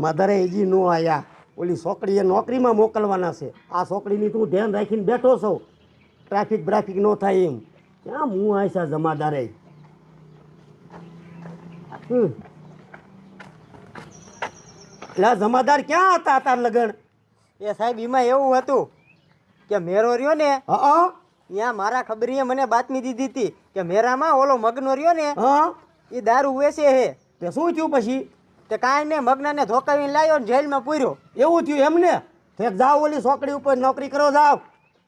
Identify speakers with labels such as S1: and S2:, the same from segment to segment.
S1: જમાદારે હજી ન આવ્યા ઓલી છોકરીએ નોકરીમાં મોકલવાના છે. આ છોકરીની તું ધ્યાન રાખીને બેઠો છો. ટ્રાફિક બ્રાફિક ન થાય એમ. ક્યાં હું આયસા જમાદારે એટલે જમાદાર ક્યાં હતા તાર લગન?
S2: એ સાહેબ એમાં એવું હતું કે મેરો રહ્યો ને ત્યાં મારા ખબરીએ મને બાતમી દીધી હતી કે મેરામાં ઓલો મગનો રહ્યો ને
S1: હા.
S2: એ દારૂ વેચે હે.
S1: તે શું થયું પછી?
S2: તે કાંઈ ને મગ્નને ધોકાવીને લાવ્યો ને જેલમાં પૂર્યો.
S1: એવું થયું એમને? તે જાઓ ઓલી છોકરી ઉપર નોકરી કરો જાઓ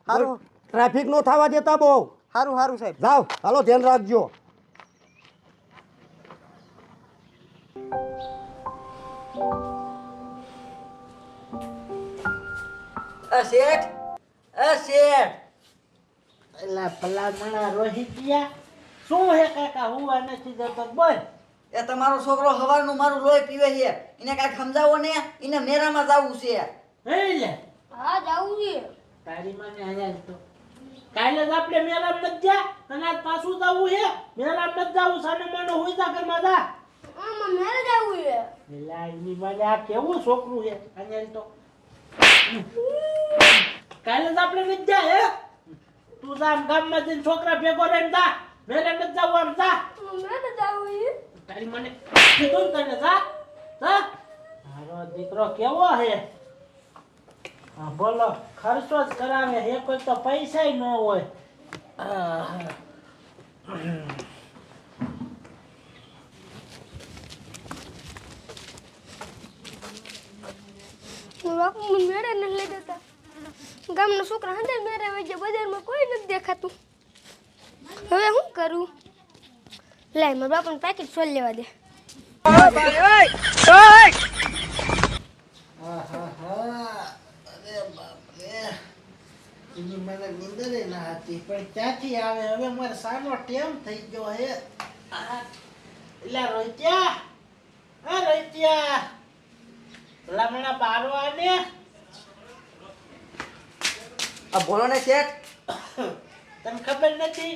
S2: હારું.
S1: ટ્રાફિક નો થવા દેતા બહુ.
S2: સારું સારું સાહેબ.
S1: જાઓ હાલો ધ્યાન રાખજો.
S3: અ શેઠ? અ શેઠ?
S4: એલા રોહિતિયા શું હે કાકા હુવા નથી જતો? બોલ.
S3: એ તમારો છોકરો હવારનું મારું લોહી પીવે છે. એને કાંઈક સમજાવો ને? એને મેરામાં જવું છે.
S4: હે લે.
S5: હા જવું છે.
S4: તારી માને આયા તો. કાલે જ આપણે મેરામ નથી જા અને આજ પાછું જવું છે. મેરામ નથી જાવું સાને માનો હોય જા ઘરમાં જા.
S5: આમાં મેરે જવું છે.
S4: એલા એની માને આ કેવું છોકરું છે? આયા તો. કાલે જ આપણે નથી જા હે? તું જામ ગામમાં જઈને છોકરા ભેગો રહીને જા. મેરે નથી જવું આમ જા.
S5: મેરે જવું છે.
S4: તારી મને કીધું તને જા જા. મારો દીકરો કેવો હે? હા બોલો, ખર્ચો જ કરાવે એ કોઈ તો પૈસા ન હોય. આહ.
S5: મેળે મને લઈ દેતા ગામના છોકરા હંધે હોય વજે બજારમાં કોઈ નથી દેખાતું. હવે શું કરું? લાય મારા બાપાને પેકેટ સોલ લેવા દે.
S4: મને નીંદરે ના હતી પણ ક્યાંથી આવે હવે મારે સાનો ટેમ થઈ ગયો હે એટલે રોહિત્યા હા રોહિત્યા લમણા બારો આને
S3: આ બોલો ને શેઠ
S4: તને ખબર નથી?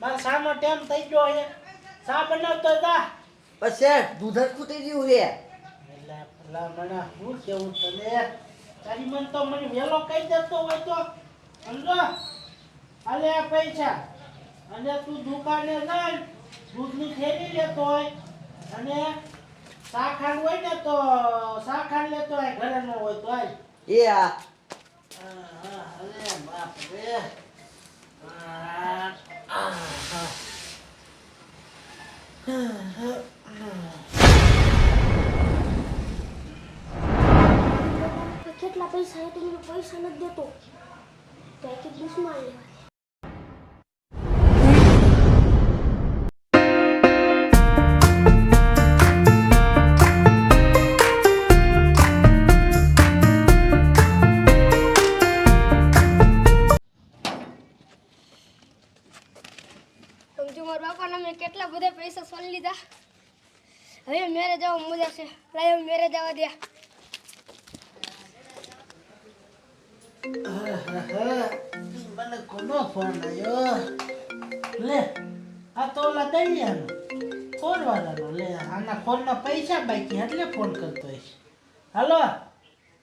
S4: મારો સાનો ટેમ થઈ ગયો હે સા બનાવતો
S3: હતા શેઠ દૂધ જ ખૂટી ગયું છે
S4: એલા ભલામણા શું કેવું તને? તારી મન તો મને વેલો કહી દેતો હોય તો. સમજો? આલે આ પૈસા. અને તું દુકાને જાય દૂધની થેલી લેતો હોય. અને શાખાંડ હોય ને તો શાખાંડ લેતો હોય ઘરે ન હોય તો
S3: એ આ.
S4: હા અરે બાપ રે.
S5: હે તમને પૈસા નથી દેતો. મારા બાપાના મેં કેટલા બધા પૈસા સોલી લીધા? હવે મેરે જવા મજા છે. લાય મેરે જવા દે.
S4: મને કોનો ફોન આવ્યો લે આના ફોનના પૈસા બાકી એટલે ફોન કરતો હશે હલો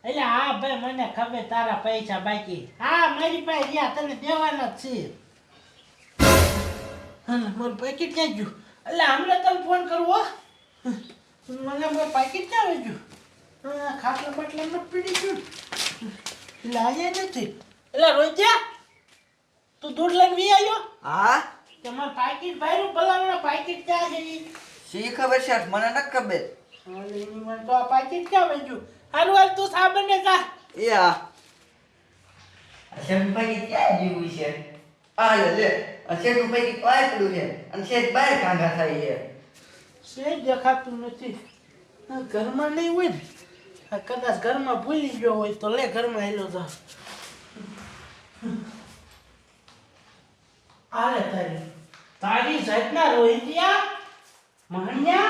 S4: એટલે હા ભાઈ મને ખબર તારા પૈસા બાકી હા મારી પાસે ગયા તને દેવાના જ છે મારું પેકેટ ક્યાં ગયું એટલે હમણાં તને ફોન કરવો મને મારું પેકેટ ક્યાં હા, ખાટલા બાટલામાં પીડી ગયું. અહીંયા નથી. એટલે રોજ્યા તું દૂધ લઈને વી આવ્યો
S3: હા?
S4: કે મારે પાકીટ ભાઈનું ભલામણા પાકીટ ક્યાં છે ઈ?
S3: શી ખબર છે? મને નથી ખબર.
S4: મને તો આ પાકીટ ક્યાં વેચ્યું? હારું હાલ તું સાબન ને જા.
S3: એ આ શેઠ ભાઈ ક્યાં જીવું છે? આ લે લે. શેઠ ભાઈ પાસે પડ્યું છે? અને શેઠ બહાર કાંગા થાય છે.
S4: સે દેખાતું નથી. ઘરમાં નહીં હોય ને? કદાચ ઘરમાં ભૂલી ગયો હોય તો લે ઘરમાં હેલો જા આલે તારી તારી જાતના રોહિતિયા મહણ્યા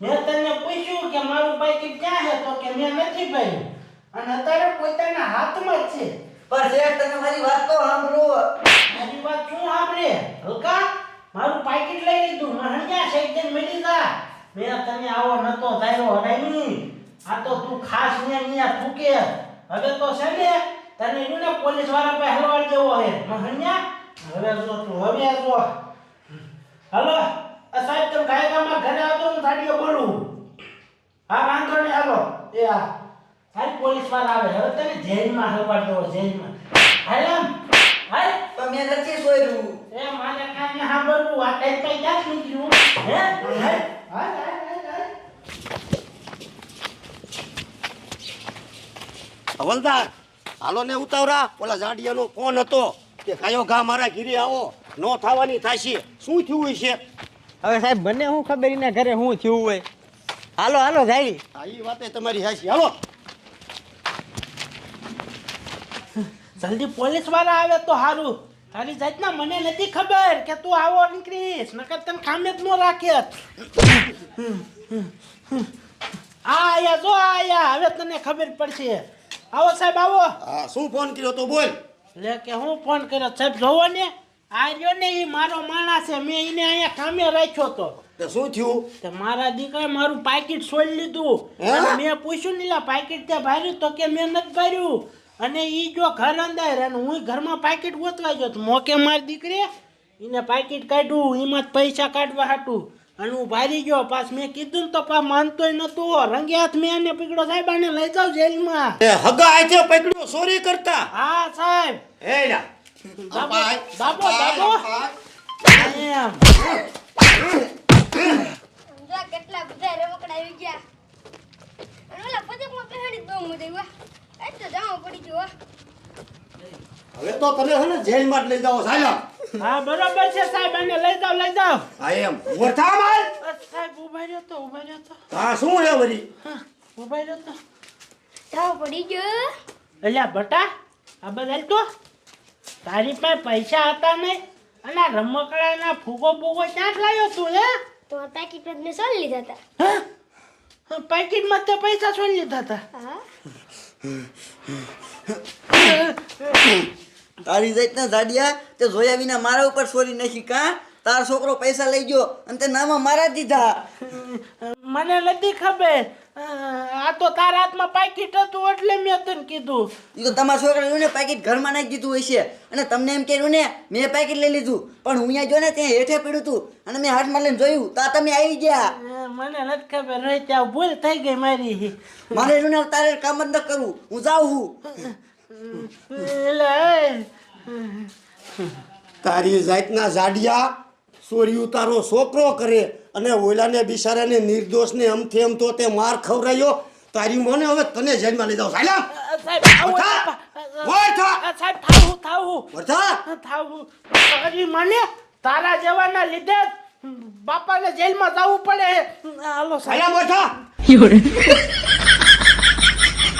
S4: મેં તને પૂછ્યું કે મારું પાકીટ ક્યાં છે તો કે મેં નથી પાડ્યું અને અત્યારે પોતાના હાથમાં જ છે
S3: પણ શેઠ તમે મારી વાત તો સાંભળો
S4: મારી વાત શું સાંભળે હલકા મારું પાકીટ લઈ લીધું મહણ્યા શેકજન મેળી જા મેં તને આવો નતો ધાર્યો હરાઈ આ તો તું ખાસ ને અહીંયા થૂકે. હવે તો છે ને તને એનું ને પોલીસવાળા પાસે હલવાડ જેવો હે મહન્યા હવે જો તું હવે જો. હલો આ સાહેબ તમે ગાયકામાં ઘરે આવતો હું થાડીઓ બોલું હા વાંધો નહીં હાલો. એ આ સાહેબ પોલીસવાળા આવે. હવે તને જેલમાં હલવાડ દેવો જેલમાં. હાલ આમ હાલ?
S3: તો મેં નથી સોયરું.
S4: એ મારે કાંઈ ને સાંભળવું. આ કઈ કઈ ક્યાં નીકળ્યું. હે? હા હાલ હાલ હાલ હાલ
S1: હવલદાર હાલો ને ઉતાવરા ઓલા જાડિયાનો ફોન હતો કે કયો ઘા મારા ઘીરે આવો. નો થવાની થાશે શું થયું છે?
S2: હવે સાહેબ મને શું ખબર એના ઘરે શું થયું હોય? હાલો હાલો જાય
S1: આ ઈ વાતે તમારી હાશી હાલો.
S4: જલ્દી પોલીસવાળા આવે તો સારું તારી જાતના મને નથી ખબર કે તું આવો નીકળીશ. નકર તને ખામે જ ન રાખે. આ આયા જો આયા. હવે તને ખબર પડશે. આવો સાહેબ આવો.
S1: હા શું ફોન કર્યો તો બોલ.
S4: લે કે હું ફોન કર્યો? સાહેબ જોવો ને આ રહ્યો ને એ મારો માણસ છે. મેં એને અહીંયા કામે રાખ્યો તો.
S1: તે શું થયું?
S4: તે મારા દીકરાએ મારું પાકીટ છોડી લીધું. મેં પૂછ્યું ને લા પાકીટ તે ભર્યું? તો કે મેં નથી ભર્યું. અને એ જો ઘર અંદર અને હું ઘરમાં પાકીટ ગોતવા ગયો તો મોકે મારી દીકરી એને પાકીટ કાઢ્યું. એમાં પૈસા કાઢવા હાટું. અને હું ભારી ગયો. પાછ મેં કીધું તો પા માનતોય નતો રંગે હાથ મેં એને પકડો સાહેબ આને લઈ જાવ જેલમાં.
S1: એ હગા આથે પકડ્યો સોરી કરતા.
S4: હા સાહેબ.
S1: એ ના બાપો.
S4: એમ.
S5: કેટલા બધા રમકડા આવી ગયા. અને ઓલા પતંગમાં પહેરી બહુ મજા આવી વાહ. આજ તો જામો પડી ગયો
S1: હવે તો તમે હે ને જેલમાં જ લઈ જાઓ સાહેબ
S4: હા બરોબર છે સાહેબ એને લઈ જાવ લઈ જાવ
S1: હા એમ. મોટા માલ.
S4: સાહેબ ઊભા રહ્યો તો ઊભા રહ્યો તો.
S1: હા શું હે વરી
S4: હા, ઊભા રહ્યો તો.
S5: તાવ પડી ગયો.
S4: અલ્યા બટા આ બધા તો. તારી પાસે પૈસા હતા નહીં અને રમકડા રમકડાના ફૂગો ફૂગો ક્યાં જ લાવ્યો તું હે?
S5: તો આ પેકેટ મેં સોલ લીધા હતા.
S4: હા? હા, માં તો પૈસા સોલ લીધા હતા.
S5: હા.
S3: તારી જાતના જાડિયા તે જોયા વિના મારા ઉપર છોરી નાખી કા? તાર છોકરો પૈસા લઈ ગયો અને તે નામાં મારા દીધા.
S4: મને નથી ખબર. આ તો તારા હાથમાં પાકીટ હતું એટલે મેં તને કીધું.
S3: એ તો તમારા છોકરા ને પાકીટ ઘરમાં નાખી દીધું હશે. અને તમને એમ કહ્યું ને મેં પાકીટ લઈ લીધું. પણ હું અહીંયા જોને ત્યાં હેઠે પડ્યું હતું અને મેં હાથમાં લઈને જોયું તો તમે આવી ગયા.
S4: મને નથી ખબર. રહી ત્યાં ભૂલ થઈ ગઈ મારી.
S3: મારે તારે કામ જ ન કરવું. હું જાઉં છું
S1: તારી જાતના જાડિયા ચોરી ઉતારો છોકરો કરે અને ઓલાને બિચારાને નિર્દોષને અમથી અમ તો તે માર ખવરાયો તારી મને હવે તને જેલમાં લઈ જાઓ સાહેબ
S4: સાહેબ આવો
S1: થા
S4: અ,
S1: ઓય થા!
S4: અ, સાહેબ થાવું થાવું.
S1: વર્ધા
S4: થાવું. તારી મને તારા જેવાના લીધે બાપાને જેલમાં જવું પડે. હાલો સાહેબ.